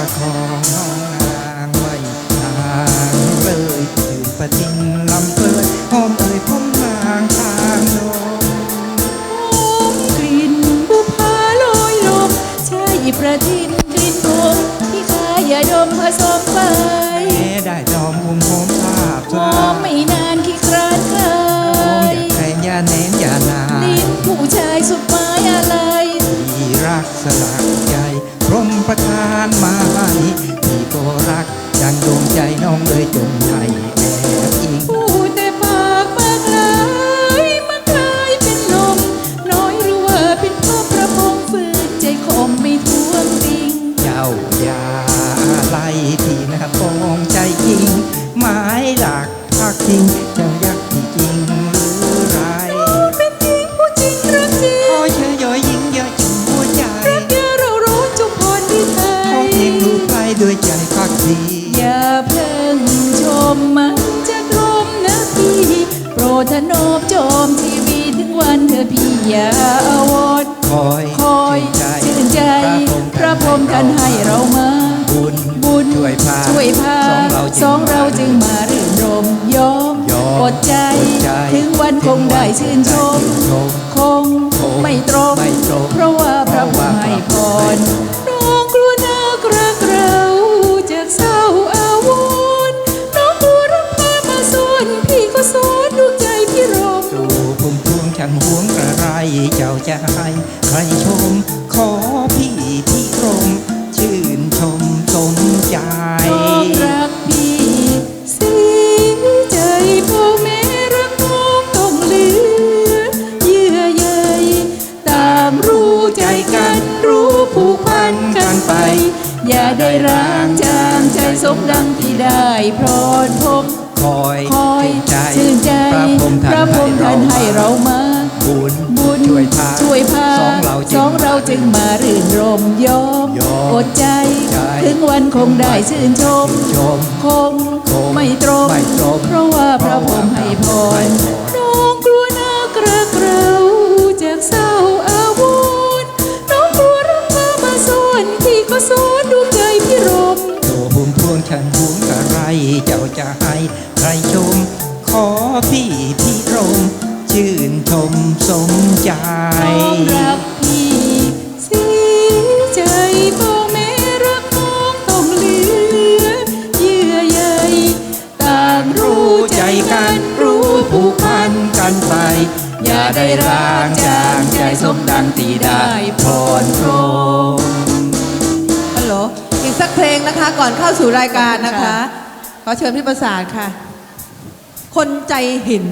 ประคองนางไว้ทางเลยยืนประจินลำเปิดหอมเอ่ยพมนางทางลมหอมกลิ่นบุพาลอยลมใช่ประทินกลิ่นบุมที่ข้าอย่าดมผสมไปแม้ได้ดอมอุ้มหอมภาพหอมไม่นานที่ครานเคยหอมอย่าแครงอย่าเน้นอย่านานลิ้นผู้ชายสุดหมายอะไรที่รักสลักใจ พรมประทานมาให้พี่ก็รักยังดวงใจน้องเลยจงไทย ถนอมโจมทีวีถึงวันเธอพี่อย่าอาวรณ์คอยคอยชื่นใจ พระพรหมท่านให้เรามา บุญบุญช่วยพาช่วยพาสองเราสองเราจึงมารื่นรมยอมยอมอดใจอดใจ ถึงวันคงได้ชื่นชมได้ชื่นชมคงคงไม่ตรง ช่างหวงกระไรเจ้าจะให้ใครชม ขอพี่ที่รม ชื่นชมสมใจน้องรักพี่เสียใจพ่อแม่รักน้องต้องเหลือ เยื่อใยต่างรู้ใจกันรู้ผูกพันกันไป อย่าได้ร้างจางใจสมดังที่ได้พรอนพมคอยคอย ชื่นใจชื่นใจพระพรหมพระพรหมท่านให้เรามา บุญบุญช่วยพาช่วยพาสองเราจึงสองเราจึงมารื่นรมยอมยอมอดใจใจถึงวันคงได้ชื่นชมชมคงคงไม่ตรงไม่ตรงเพราะว่าพระพรหมให้พรน้องกลัวนักรักเราจากเศร้าอาวรณ์น้องกลัวรักพามาสอนพี่ก็สอนดวงใจพี่รมตัวพุ่มพวงฉันหวงกระไรเจ้าจะให้ใครชม ขอพี่ที่รม ชื่นชมสมใจน้องรักพี่เสียใจพ่อแม่รักน้องต้องเหลือเยื่อใยต่างรู้ใจกันรู้ผูกพันกันไป อย่าได้ร้างจางใจสมดังที่ได้พรพรหมฮัลโหลอีกสักเพลงนะคะก่อนเข้าสู่รายการนะคะ ขอเชิญพี่ประสานค่ะ คนใจหิน